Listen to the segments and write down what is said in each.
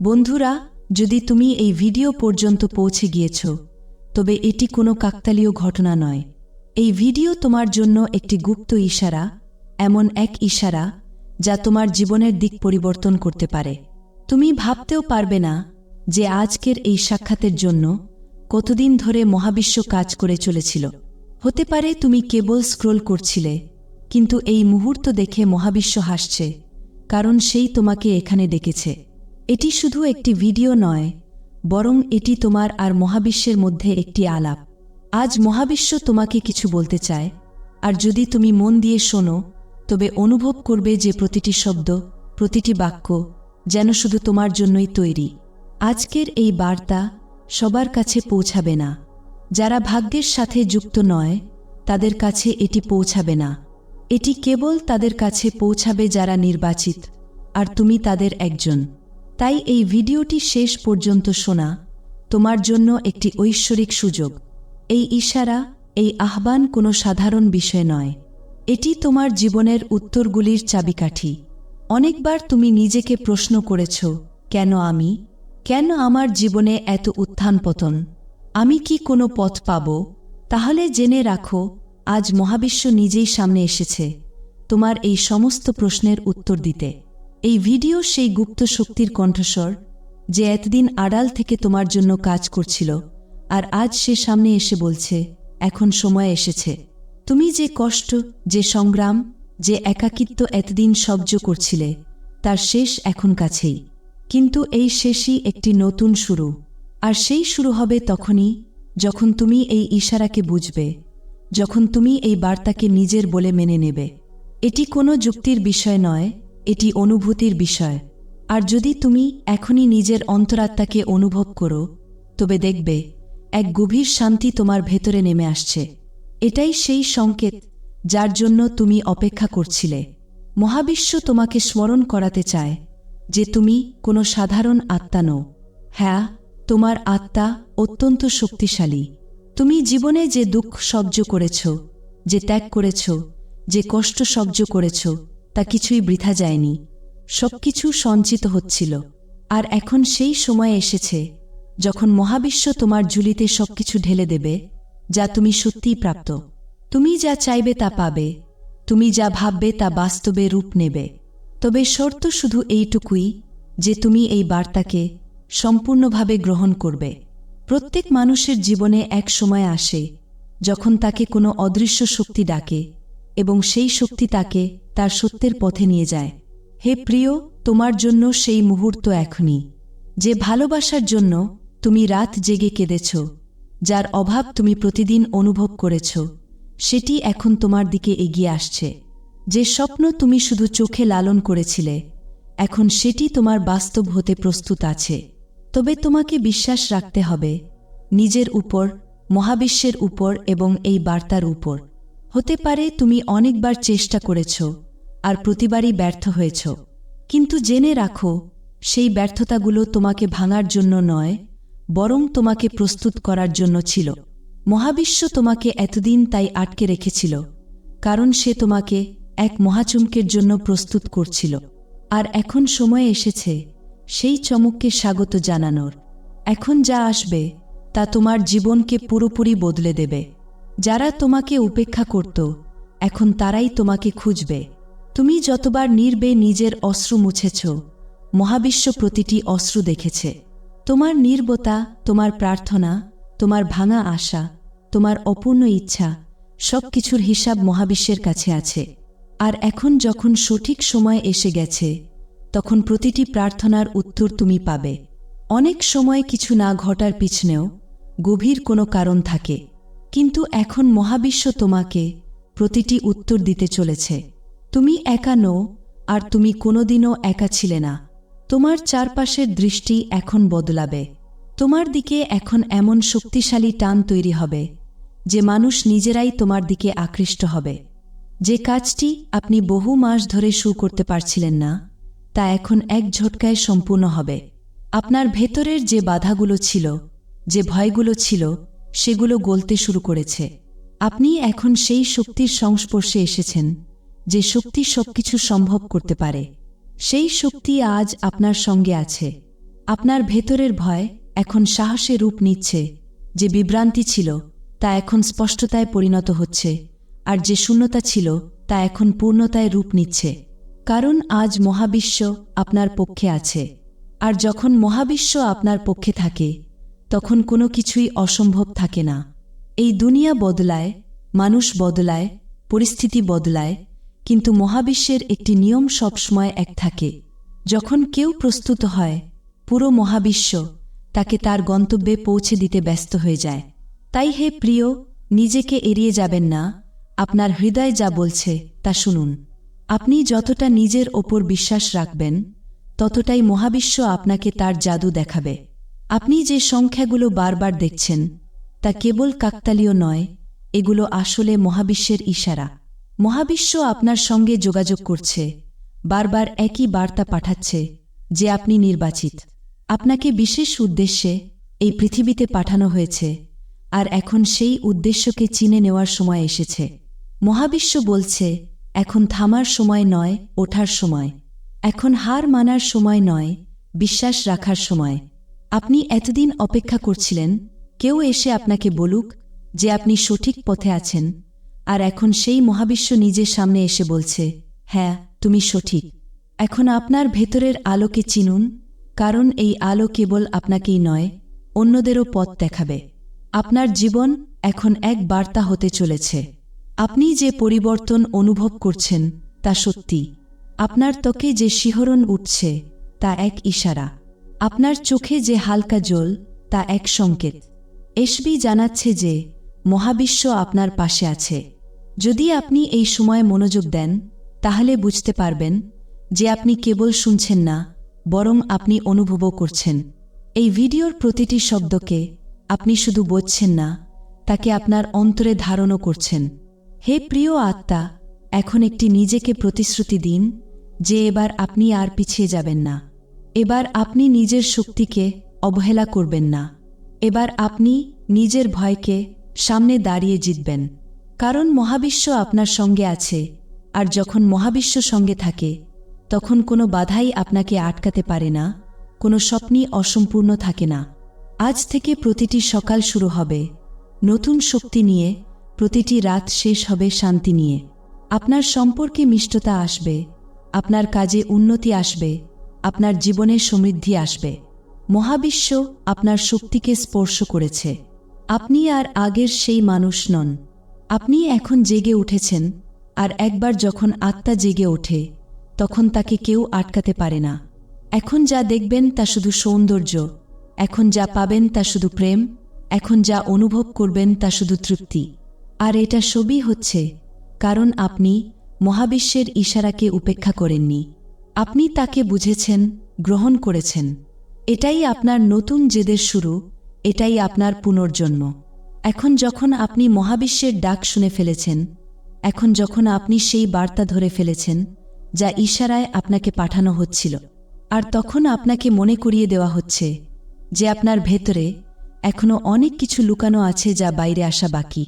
বন্ধুরা, যদি তুমি এই ভিডিও পর্যন্ত পৌঁছে গিয়েছ, তবে এটি কোনো কাকতালীয় ঘটনা নয়। এই ভিডিও তোমার জন্য একটি গুপ্ত ইশারা, এমন এক ইশারা, যা তোমার জীবনের দিক পরিবর্তন করতে পারে। তুমি ভাবতেও পারবে না যে আজকের এই সাক্ষাতের জন্য কতদিন ধরে মহাবিশ্ব কাজ করে চলেছিল। হতে পারে তুমি কেবল স্ক্রোল করছিলে, কিন্তু এই মুহূর্ত দেখে মহাবিশ্ব হাসছে, কারণ সেই তোমাকে এখানে ডেকেছে এটি শুধু একটি ভিডিও নয়, বরং এটি তোমার আর মহাবিশ্বের মধ্যে একটি আলাপ। আজ মহাবিশ্ব তোমাকে কিছু বলতে চায়, আর যদি তুমি মন দিয়ে শোনো, তবে অনুভব করবে যে প্রতিটি শব্দ, প্রতিটি বাক্য যেন শুধু তোমার জন্যই তৈরি। আজকের এই বার্তা সবার কাছে পৌঁছাবে না। যারা ভাগ্যের সাথে যুক্ত নয়, তাদের কাছে এটি পৌঁছাবে না। এটি কেবল তাদের কাছে পৌঁছাবে যারা নির্বাচিত, আর তুমি তাদের একজন। তাই এই ভিডিওটি শেষ পর্যন্ত শোনা। তোমার জন্য একটি ঐশ্বরিক সুযোগ। এই ইশারা, এই আহ্বান কোনো সাধারণ বিষয় নয়। এটি তোমার জীবনের উত্তরগুলির চাবিকাঠি। অনেকবার তুমি নিজেকে প্রশ্ন করেছ, কেন আমি? কেন আমার জীবনে এত উত্থান পতন? আমি কি কোনো পথ পাব? তাহলে জেনে রাখো, আজ মহাবিশ্ব নিজেই সামনে এসেছে। তোমার এই সমস্ত প্রশ্নের উত্তর দিতে। এই ভিডিও সেই গুপ্ত শক্তির কণ্ঠস্বর, যে এতদিন আড়াল থেকে তোমার জন্য কাজ করছিল, আর আজ সে সামনে এসে বলছে, এখন সময় এসেছে। তুমি যে কষ্ট, যে সংগ্রাম, যে একাকিত্ব এতদিন সহ্য করছিলে, তার শেষ এখন কাছেই। কিন্তু এই শেষই একটি নতুন শুরু। আর সেই শুরু হবে তখনই, যখন তুমি এই ইশারাকে বুঝবে, যখন তুমি এই বার্তাকে নিজের বলে মেনে নেবে। এটি কোনো যুক্তির বিষয় নয় এটি অনুভূতির বিষয়। আর যদি তুমি এখনই নিজের অন্তরাত্মাকে অনুভব করো, তবে দেখবে, এক গভীর শান্তি তোমার ভেতরে নেমে আসছে। এটাই সেই সংকেত যার জন্য তুমি অপেক্ষা করছিলে। মহাবিশ্ব তোমাকে স্মরণ করাতে চায় যে তুমি কোনো সাধারণ আত্মা নও। হ্যাঁ তোমার আত্মা অত্যন্ত শক্তিশালী। তুমি জীবনে যে দুঃখ সহ্য করেছ, যে ত্যাগ করেছ, যে কষ্ট সহ্য করেছ তা কিছুই বৃথা যায়নি। সবকিছু সঞ্চিত হচ্ছিল। আর এখন সেই সময় এসেছে, যখন মহাবিশ্ব তোমার ঝুলিতে সবকিছু ঢেলে দেবে, যা তুমি সত্যিই প্রাপ্ত। তুমি যা চাইবে তা পাবে। তুমি যা ভাববে তা বাস্তবে রূপ নেবে। তবে শর্ত শুধু এইটুকুই, যে তুমি এই বার্তাকে সম্পূর্ণভাবে গ্রহণ করবে। প্রত্যেক মানুষের জীবনে এক সময় আসে, যখন তাকে কোনো অদৃশ্য শক্তি ডাকে এবং সেই শক্তি তাকে তার সত্যের পথে নিয়ে যায়। হে প্রিয়, তোমার জন্য সেই মুহূর্ত এখনই। যে ভালোবাসার জন্য তুমি রাত জেগে কেঁদেছ, যার অভাব তুমি প্রতিদিন অনুভব করেছ, সেটি এখন তোমার দিকে এগিয়ে আসছে। যে স্বপ্ন তুমি শুধু চোখে লালন করেছিলে, এখন সেটি তোমার বাস্তব হতে প্রস্তুত আছে। তবে তোমাকে বিশ্বাস রাখতে হবে, নিজের উপর, মহাবিশ্বের উপর এবং এই বার্তার উপর। হতে পারে তুমি অনেকবার চেষ্টা করেছ আর প্রতিবারই ব্যর্থ হয়েছ। কিন্তু জেনে রাখো, সেই ব্যর্থতাগুলো তোমাকে ভাঙার জন্য নয়, বরং তোমাকে প্রস্তুত করার জন্য ছিল। মহাবিশ্ব তোমাকে এতদিন তাই আটকে রেখেছিল, কারণ সে তোমাকে এক মহাচমকের জন্য প্রস্তুত করছিল। আর এখন সময় এসেছে সেই চমককে স্বাগত জানানোর। এখন যা আসবে তা তোমার জীবনকে পুরোপুরি বদলে দেবে। যারা তোমাকে উপেক্ষা করত, এখন তারাই তোমাকে খুঁজবে। তুমি যতবার নির্বে নিজের অশ্রু মুছেছ, মহাবিশ্ব প্রতিটি অশ্রু দেখেছে। তোমার নির্বতা, তোমার প্রার্থনা, তোমার ভাঙা আশা, তোমার অপূর্ণ ইচ্ছা সব কিছুর হিসাব মহাবিশ্বের কাছে আছে। আর এখন যখন সঠিক সময় এসে গেছে, তখন প্রতিটি প্রার্থনার উত্তর তুমি পাবে। অনেক সময় কিছু না ঘটার পিছনেও গভীর কোনো কারণ থাকে। কিন্তু এখন মহাবিশ্ব তোমাকে প্রতিটি উত্তর দিতে চলেছে। তুমি একা নো আর তুমি কোনোদিনও একা ছিলে না। তোমার চারপাশের দৃষ্টি এখন বদলাবে। তোমার দিকে এখন এমন শক্তিশালী টান তৈরি হবে, যে মানুষ নিজেরাই তোমার দিকে আকৃষ্ট হবে। যে কাজটি আপনি বহু মাস ধরে শু করতে পারছিলেন না, তা এখন এক ঝটকায় সম্পূর্ণ হবে। আপনার ভেতরের যে বাধাগুলো ছিল, যে ভয়গুলো ছিল সেগুলো গলতে শুরু করেছে। আপনি এখন সেই শক্তির সংস্পর্শে এসেছেন, যে শক্তি সবকিছু সম্ভব করতে পারে। সেই শক্তি আজ আপনার সঙ্গে আছে। আপনার ভেতরের ভয় এখন সাহসে রূপ নিচ্ছে। যে বিভ্রান্তি ছিল, তা এখন স্পষ্টতায় পরিণত হচ্ছে। আর যে শূন্যতা ছিল, তা এখন পূর্ণতায় রূপ নিচ্ছে। কারণ আজ মহাবিশ্ব আপনার পক্ষে আছে। আর যখন মহাবিশ্ব আপনার পক্ষে থাকে তখন কোনো কিছুই অসম্ভব থাকে না। এই দুনিয়া বদলায়, মানুষ বদলায়, পরিস্থিতি বদলায়, কিন্তু মহাবিশ্বের একটি নিয়ম সবসময় এক থাকে। যখন কেউ প্রস্তুত হয়, পুরো মহাবিশ্ব তাকে তার গন্তব্যে পৌঁছে দিতে ব্যস্ত হয়ে যায়। তাই হে প্রিয়, নিজেকে এড়িয়ে যাবেন না। আপনার হৃদয় যা বলছে, তা শুনুন। আপনি যতটা নিজের ওপর বিশ্বাস রাখবেন, ততটাই মহাবিশ্ব আপনাকে তার জাদু দেখাবে। আপনি যে সংখ্যাগুলো বারবার দেখছেন, তা কেবল কাকতালীয় নয়, এগুলো আসলে মহাবিশ্বের ইশারা। মহাবিশ্ব আপনার সঙ্গে যোগাযোগ করছে, বারবার একই বার্তা পাঠাচ্ছে, যে আপনি নির্বাচিত। আপনাকে বিশেষ উদ্দেশ্যে এই পৃথিবীতে পাঠানো হয়েছে, আর এখন সেই উদ্দেশ্যকে চিনে নেওয়ার সময় এসেছে। মহাবিশ্ব বলছে, এখন থামার সময় নয়, ওঠার সময়। এখন হার মানার সময় নয়, বিশ্বাস রাখার সময়। আপনি এতদিন অপেক্ষা করছিলেন, কেউ এসে আপনাকে বলুক যে আপনি সঠিক পথে আছেন। আর এখন সেই মহাবিশ্ব নিজের সামনে এসে বলছে হ্যাঁ তুমি সঠিক। এখন আপনার ভেতরের আলোকে চিনুন, কারণ এই আলো কেবল আপনাকেই নয়, অন্যদেরও পথ দেখাবে। আপনার জীবন এখন এক বার্তা হতে চলেছে। আপনি যে পরিবর্তন অনুভব করছেন, তা সত্যি। আপনার ত্বকে যে শিহরণ উঠছে, তা এক ইশারা। আপনার চোখে যে হালকা জল, তা এক সংকেত। এসবি জানাচ্ছে যে, মহাবিশ্ব আপনার পাশে আছে। যদি আপনি এই সময় মনোযোগ দেন, তাহলে বুঝতে পারবেন যে আপনি কেবল শুনছেন না, বরং আপনি অনুভবও করছেন। এই ভিডিওর প্রতিটি শব্দকে আপনি শুধু বোঝছেন না, তাকে আপনার অন্তরে ধারণও করছেন। হে প্রিয় আত্মা, এখন একটি নিজেকে প্রতিশ্রুতি দিন যে এবার আপনি আর পিছিয়ে যাবেন না। এবার আপনি নিজের শক্তিকে অবহেলা করবেন না। এবার আপনি নিজের ভয়কে সামনে দাঁড়িয়ে জিতবেন। কারণ মহাবিশ্ব আপনার সঙ্গে আছে, আর যখন মহাবিশ্ব সঙ্গে থাকে, তখন কোনো বাধাই আপনাকে আটকাতে পারে না, কোনো স্বপ্নই অসম্পূর্ণ থাকে না। আজ থেকে প্রতিটি সকাল শুরু হবে। নতুন শক্তি নিয়ে প্রতিটি রাত শেষ হবে শান্তি নিয়ে। আপনার সম্পর্কে মিষ্টতা আসবে, আপনার কাজে উন্নতি আসবে আপনার জীবনে সমৃদ্ধি আসবে। মহাবিশ্ব আপনার শক্তিকে স্পর্শ করেছে। আপনি আর আগের সেই মানুষ নন। আপনি এখন জেগে উঠেছেন, আর একবার যখন আত্মা জেগে ওঠে, তখন তাকে কেউ আটকাতে পারে না। এখন যা দেখবেন তা শুধু সৌন্দর্য, এখন যা পাবেন তা শুধু প্রেম, এখন যা অনুভব করবেন তা শুধু তৃপ্তি। আর এটা সবই হচ্ছে কারণ আপনি মহাবিশ্বের ইশারাকে উপেক্ষা করেননি। আপনি তাকে বুঝেছেন, গ্রহণ করেছেন। এটাই আপনার নতুন জেদের শুরু, এটাই আপনার পুনর্জন্ম। এখন যখন আপনি মহাবিশ্বের ডাক শুনে ফেলেছেন, এখন যখন আপনি সেই বার্তা ধরে ফেলেছেন, যা ইশারায় আপনাকে পাঠানো হচ্ছিল, আর তখন আপনাকে মনে করিয়ে দেওয়া হচ্ছে যে আপনার ভেতরে এখনও অনেক কিছু লুকানো আছে যা বাইরে আসা বাকি।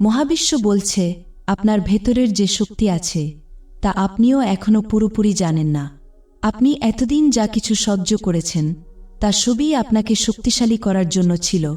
মহাবিশ্ব বলছে, আপনার ভেতরের যে শক্তি আছে তা আপনিও এখনও পুরোপুরি জানেন না। আপনি এতদিন যা কিছু সহ্য করেছেন, তা সবই আপনাকে শক্তিশালী করার জন্য ছিল,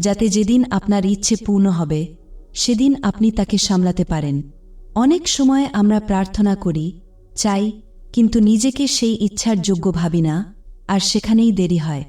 যাতে যেদিন আপনার ইচ্ছে পূর্ণ হবে, সেদিন আপনি তাকে সামলাতে পারেন। অনেক সময় আমরা প্রার্থনা করি, চাই, কিন্তু নিজেকে সেই ইচ্ছার যোগ্য ভাবি না, আর সেখানেই দেরি হয়।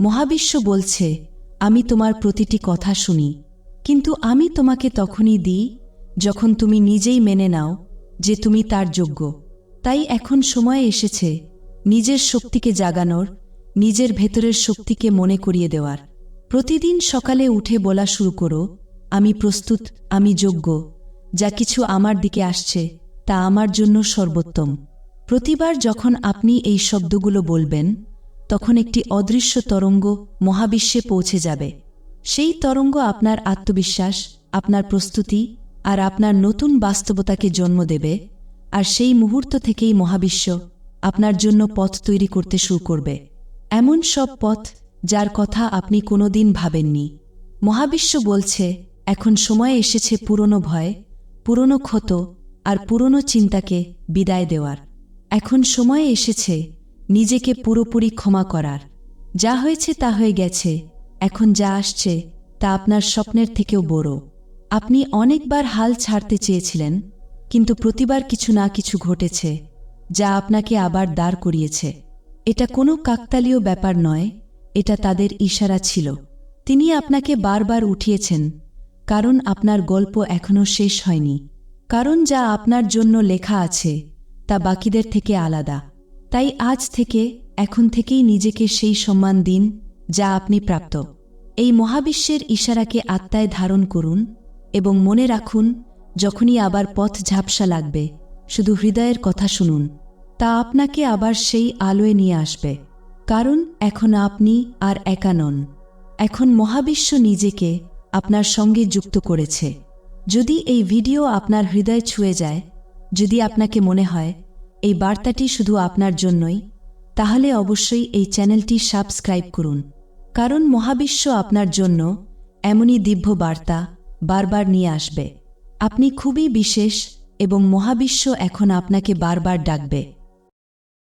মহাবিশ্ব বলছে, আমি তোমার প্রতিটি কথা শুনি, কিন্তু আমি তোমাকে তখনই দিই, যখন তুমি নিজেই মেনে নাও যে তুমি তার যোগ্য। তাই এখন সময় এসেছে নিজের শক্তিকে জাগানোর, নিজের ভেতরের শক্তিকে মনে করিয়ে দেওয়ার। প্রতিদিন সকালে উঠে বলা শুরু করো, আমি প্রস্তুত, আমি যোগ্য, যা কিছু আমার দিকে আসছে, তা আমার জন্য সর্বোত্তম। প্রতিবার যখন আপনি এই শব্দগুলো বলবেন, তখন একটি অদৃশ্য তরঙ্গ মহাবিশ্বে পৌঁছে যাবে। সেই তরঙ্গ আপনার আত্মবিশ্বাস, আপনার প্রস্তুতি আর আপনার নতুন বাস্তবতাকে জন্ম দেবে, আর সেই মুহূর্ত থেকেই মহাবিশ্ব আপনার জন্য পথ তৈরি করতে শুরু করবে। এমন সব পথ যার কথা আপনি কোনোদিন ভাবেননি। মহাবিশ্ব বলছে, এখন সময় এসেছে পুরনো ভয়, পুরনো ক্ষত আর পুরনো চিন্তাকে বিদায় দেওয়ার। এখন সময় এসেছে নিজেকে পুরোপুরি ক্ষমা করার। যা হয়েছে তা হয়ে গেছে, এখন যা আসছে তা আপনার স্বপ্নের থেকেও বড়। আপনি অনেকবার হাল ছাড়তে চেয়েছিলেন, কিন্তু প্রতিবার কিছু না কিছু ঘটেছে, যা আপনাকে আবার দাঁড় করিয়েছে। এটা কোনো কাকতালীয় ব্যাপার নয়, এটা তাদের ইশারা ছিল। তিনি আপনাকে বারবার উঠিয়েছেন, কারণ আপনার গল্প এখনও শেষ হয়নি। কারণ যা আপনার জন্য লেখা আছে, তা বাকিদের থেকে আলাদা। তাই আজ থেকে, এখন থেকেই নিজেকে সেই সম্মান দিন, যা আপনি প্রাপ্ত। এই মহাবিশ্বের ইশারাকে আত্মায় ধারণ করুন এবং মনে রাখুন, যখনই আবার পথ ঝাপসা লাগবে, শুধু হৃদয়ের কথা শুনুন। তা আপনাকে আবার সেই আলোয় নিয়ে আসবে। কারণ এখন আপনি আর একা নন। এখন মহাবিশ্ব নিজেকে আপনার সঙ্গে যুক্ত করেছে। যদি এই ভিডিও আপনার হৃদয় ছুঁয়ে যায়, যদি আপনাকে মনে হয়, এই বার্তাটি শুধু আপনার জন্যই, তাহলে অবশ্যই এই চ্যানেলটি সাবস্ক্রাইব করুন। কারণ মহাবিশ্ব আপনার জন্য এমনই দিব্য বার্তা। বারবার নিয়ে আসবে। আপনি খুবই বিশেষ এবং মহাবিশ্ব এখন আপনাকে বারবার ডাকবে।